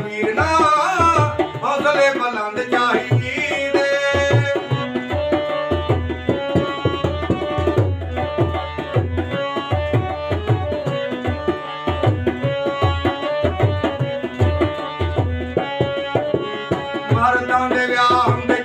ਵੀਰ ਨਾ ਹੌਸਲੇ ਬਲੰਦ ਚਾਹੀਦੇ ਮਰਦਾਂ ਦੇ ਵਿਆਹ ਹੁੰਦੇ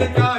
Africa.